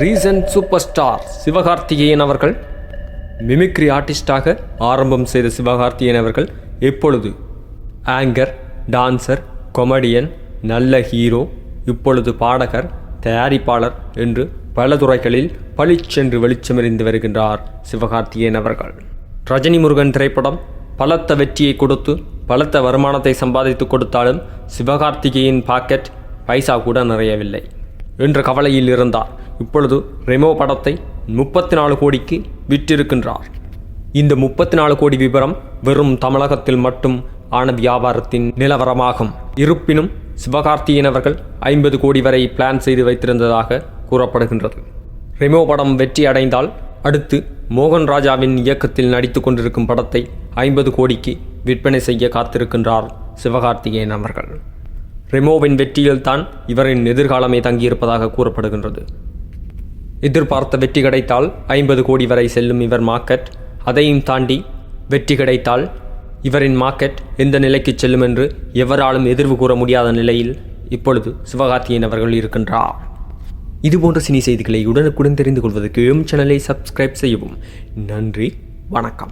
Recent super star Sivakarthikeyan அவர்கள் mimicry ஆர்டிஸ்டாக ஆரம்பம் செய்த சிவகார்த்திகேயன் அவர்கள் இப்பொழுது ஆங்கர் டான்சர் கொமெடியன் நல்ல ஹீரோ இப்பொழுது பாடகர் தயாரிப்பாளர் என்று பல துறைகளில் பளிச்சென்று வெளிச்சமெறிந்து வருகின்றார் சிவகார்த்திகேயன் அவர்கள். ரஜினி முருகன் திரைப்படம் பலத்த வெற்றியை கொடுத்து பலத்த வருமானத்தை சம்பாதித்து கொடுத்தாலும் சிவகார்த்திகேயன் பாக்கெட் பைசா கூட நிறையவில்லை. என்ற கவலையில் இருந்தார். இப்பொழுது ரெமோ படத்தை முப்பத்தி நாலு கோடிக்கு விற்றிருக்கின்றார். இந்த முப்பத்தி நாலு கோடி விபரம் வெறும் தமிழகத்தில் மட்டும் ஆன வியாபாரத்தின் நிலவரமாகும். இருப்பினும் சிவகார்த்திகேயன் அவர்கள் ஐம்பது கோடி வரை பிளான் செய்து வைத்திருந்ததாக கூறப்படுகின்றது. ரெமோ படம் வெற்றி அடைந்தால் அடுத்து மோகன் ராஜாவின் இயக்கத்தில் நடித்து கொண்டிருக்கும் படத்தை ஐம்பது கோடிக்கு விற்பனை செய்ய காத்திருக்கின்றார் சிவகார்த்திகேயன் அவர்கள். ரெமோவின் வெற்றியில்தான் இவரின் எதிர்காலமே தங்கியிருப்பதாக கூறப்படுகின்றது. எதிர்பார்த்த வெற்றி கிடைத்தால் ஐம்பது கோடி வரை செல்லும் இவர் மார்க்கெட். அதையும் தாண்டி வெற்றி கிடைத்தால் இவரின் மார்க்கெட் எந்த நிலைக்கு செல்லும் என்று எவராலும் எதிர்வு கூற முடியாத நிலையில் இப்பொழுது சிவகார்த்தியன் அவர்கள் இருக்கின்றார். இதுபோன்ற சினி செய்திகளை உடனுக்குடன் தெரிந்து கொள்வதற்கு எம் சேனலை சப்ஸ்கிரைப் செய்யவும். நன்றி வணக்கம்.